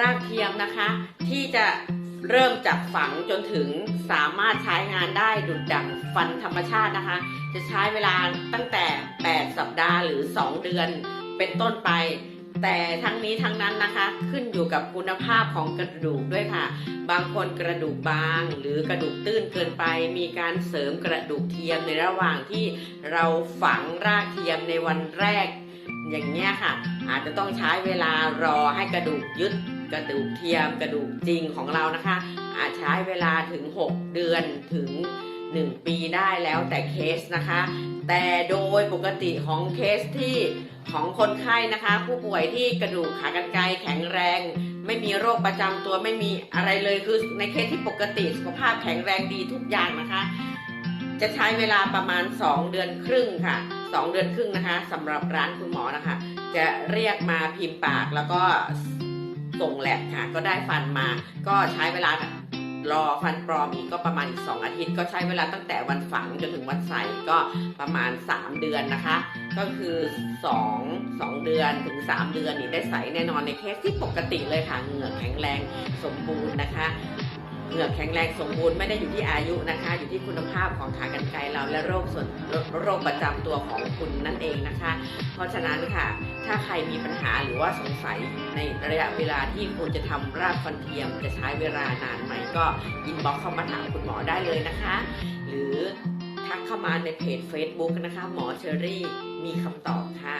รากเทียมนะคะ ที่จะเริ่มจากฝังจนถึงสามารถใช้งานได้ดุดดั่งฟันธรรมชาตินะคะ จะใช้เวลาตั้งแต่ 8 สัปดาห์หรือ 2 เดือนเป็นต้นไป แต่ทั้งนี้ทั้งนั้นนะคะขึ้นอยู่กับคุณภาพของกระดูกด้วยค่ะ บางคนกระดูกบางหรือกระดูกตื้นเกินไป มีการเสริมกระดูกเทียมในระหว่างที่เราฝังรากเทียมในวันแรก อย่างเงี้ยค่ะ อาจจะต้องใช้เวลารอให้กระดูกยึดกระดูกเทียมกระดูกจริงของเรานะคะ อาจใช้เวลาถึง 6 เดือนถึง 1 ปีได้แล้วแต่เคสนะคะ แต่โดยปกติของเคสที่ของคนไข้นะคะ ผู้ป่วยที่กระดูกขากรรไกรแข็งแรง ไม่มีโรคประจำตัวไม่มีอะไรเลยคือในเคสที่ปกติสุขภาพแข็งแรงดีทุกอย่างนะคะ จะใช้เวลาประมาณ 2 เดือนครึ่งค่ะ 2 เดือนครึ่งนะคะสำหรับร้านคุณหมอนะคะ จะเรียกมาพิมพ์ปากแล้วก็ส่งแลบค่ะ ก็ได้ฟันมาก็ใช้เวลา รอฟันปลอมอีกก็ประมาณอีก 2 อาทิตย์ ก็ใช้เวลาตั้งแต่วันฝังจนถึงวันใส่ก็ประมาณ 3 เดือนนะคะ ก็คือ 2 2 เดือนถึง 3 เดือนนี่ได้ใส่แน่นอนในเคสที่ปกติเลยค่ะเหงือกแข็งแรงสมบูรณ์นะคะเหงือกแข็งแรงสมบูรณ์ไม่ได้อยู่ที่อายุนะคะ อยู่ที่คุณภาพของขากรรไกรเราและโรคส่วนโรคประจำตัวของคุณนั่นเองนะคะ เพราะฉะนั้นค่ะ ถ้าใครมีปัญหาหรือว่าสงสัยในระยะเวลาที่ควรจะทำรากฟันเทียมจะใช้เวลานานไหมก็อินบ็อกเข้ามาถามคุณหมอได้เลยนะคะ หรือทักเข้ามาในเพจ Facebook นะคะ หมอเชอรี่มีคำตอบค่ะ